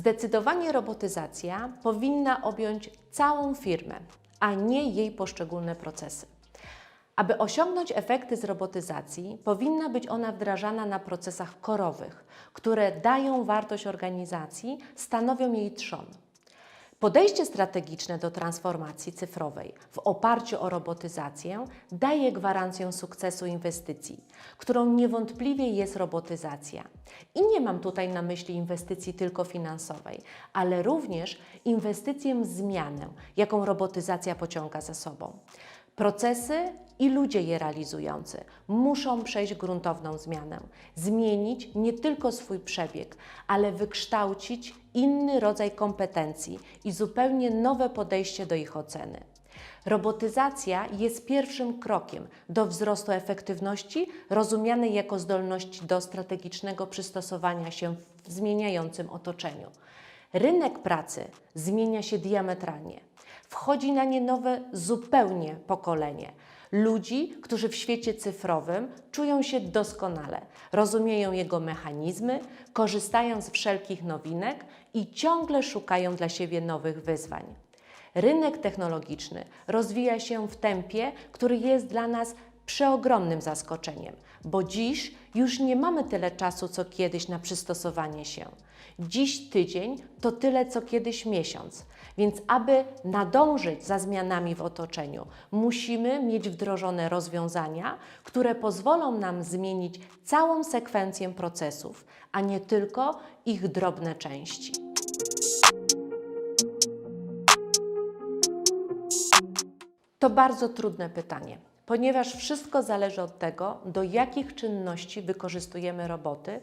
Zdecydowanie robotyzacja powinna objąć całą firmę, a nie jej poszczególne procesy. Aby osiągnąć efekty z robotyzacji, powinna być ona wdrażana na procesach korowych, które dają wartość organizacji, stanowią jej trzon. Podejście strategiczne do transformacji cyfrowej w oparciu o robotyzację daje gwarancję sukcesu inwestycji, którą niewątpliwie jest robotyzacja. I nie mam tutaj na myśli inwestycji tylko finansowej, ale również inwestycję w zmianę, jaką robotyzacja pociąga za sobą. Procesy i ludzie je realizujący muszą przejść gruntowną zmianę, zmienić nie tylko swój przebieg, ale wykształcić inny rodzaj kompetencji i zupełnie nowe podejście do ich oceny. Robotyzacja jest pierwszym krokiem do wzrostu efektywności, rozumianej jako zdolność do strategicznego przystosowania się w zmieniającym otoczeniu. Rynek pracy zmienia się diametralnie. Wchodzi na nie nowe zupełnie pokolenie. Ludzi, którzy w świecie cyfrowym czują się doskonale, rozumieją jego mechanizmy, korzystają z wszelkich nowinek i ciągle szukają dla siebie nowych wyzwań. Rynek technologiczny rozwija się w tempie, który jest dla nas przeogromnym zaskoczeniem, bo dziś już nie mamy tyle czasu co kiedyś na przystosowanie się. Dziś tydzień to tyle co kiedyś miesiąc, więc aby nadążyć za zmianami w otoczeniu, musimy mieć wdrożone rozwiązania, które pozwolą nam zmienić całą sekwencję procesów, a nie tylko ich drobne części. To bardzo trudne pytanie, ponieważ wszystko zależy od tego, do jakich czynności wykorzystujemy roboty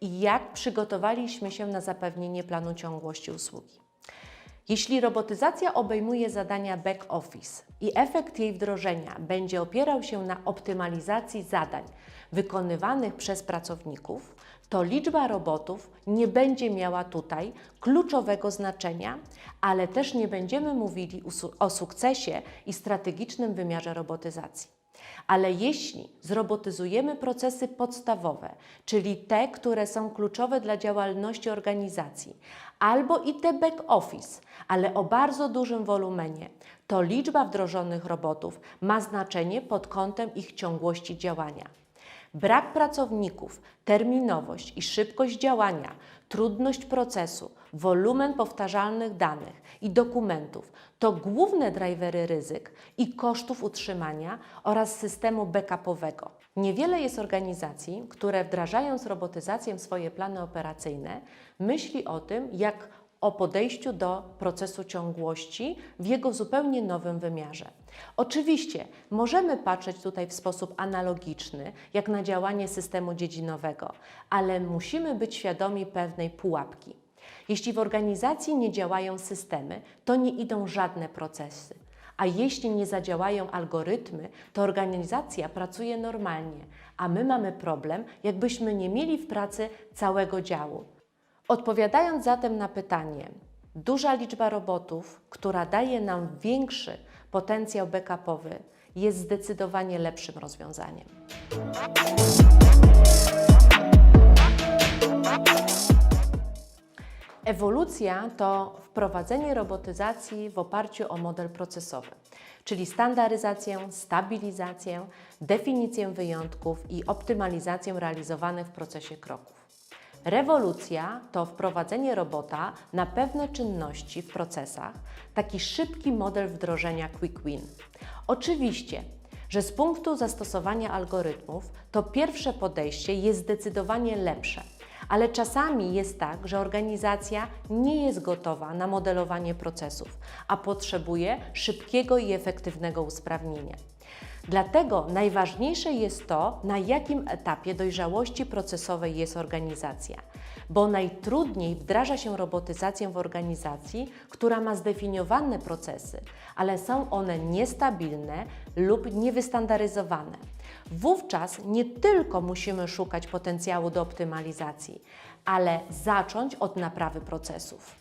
i jak przygotowaliśmy się na zapewnienie planu ciągłości usługi. Jeśli robotyzacja obejmuje zadania back office i efekt jej wdrożenia będzie opierał się na optymalizacji zadań wykonywanych przez pracowników, to liczba robotów nie będzie miała tutaj kluczowego znaczenia, ale też nie będziemy mówili o su- o sukcesie i strategicznym wymiarze robotyzacji. Ale jeśli zrobotyzujemy procesy podstawowe, czyli te, które są kluczowe dla działalności organizacji, albo i te back office, ale o bardzo dużym wolumenie, to liczba wdrożonych robotów ma znaczenie pod kątem ich ciągłości działania. Brak pracowników, terminowość i szybkość działania, trudność procesu, wolumen powtarzalnych danych i dokumentów to główne drivery ryzyk i kosztów utrzymania oraz systemu backupowego. Niewiele jest organizacji, które wdrażając robotyzację swoje plany operacyjne, myśli o tym, jak o podejściu do procesu ciągłości w jego zupełnie nowym wymiarze. Oczywiście możemy patrzeć tutaj w sposób analogiczny, jak na działanie systemu dziedzinowego, ale musimy być świadomi pewnej pułapki. Jeśli w organizacji nie działają systemy, to nie idą żadne procesy. A jeśli nie zadziałają algorytmy, to organizacja pracuje normalnie, a my mamy problem, jakbyśmy nie mieli w pracy całego działu. Odpowiadając zatem na pytanie, duża liczba robotów, która daje nam większy potencjał backupowy, jest zdecydowanie lepszym rozwiązaniem. Ewolucja to wprowadzenie robotyzacji w oparciu o model procesowy, czyli standaryzację, stabilizację, definicję wyjątków i optymalizację realizowanych w procesie kroków. Rewolucja to wprowadzenie robota na pewne czynności w procesach, taki szybki model wdrożenia quick win. Oczywiście, że z punktu zastosowania algorytmów to pierwsze podejście jest zdecydowanie lepsze, ale czasami jest tak, że organizacja nie jest gotowa na modelowanie procesów, a potrzebuje szybkiego i efektywnego usprawnienia. Dlatego najważniejsze jest to, na jakim etapie dojrzałości procesowej jest organizacja, bo najtrudniej wdraża się robotyzację w organizacji, która ma zdefiniowane procesy, ale są one niestabilne lub niewystandaryzowane. Wówczas nie tylko musimy szukać potencjału do optymalizacji, ale zacząć od naprawy procesów.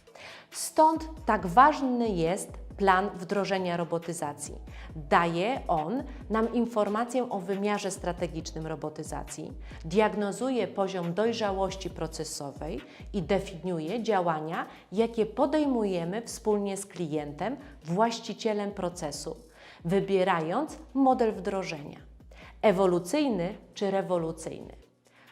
Stąd tak ważny jest plan wdrożenia robotyzacji. Daje on nam informację o wymiarze strategicznym robotyzacji, diagnozuje poziom dojrzałości procesowej i definiuje działania, jakie podejmujemy wspólnie z klientem, właścicielem procesu, wybierając model wdrożenia ewolucyjny czy rewolucyjny.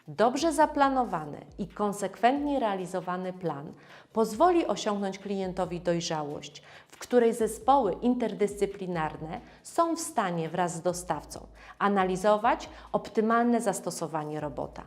Dobrze zaplanowany i konsekwentnie realizowany plan pozwoli osiągnąć klientowi dojrzałość, w której zespoły interdyscyplinarne są w stanie wraz z dostawcą analizować optymalne zastosowanie robota.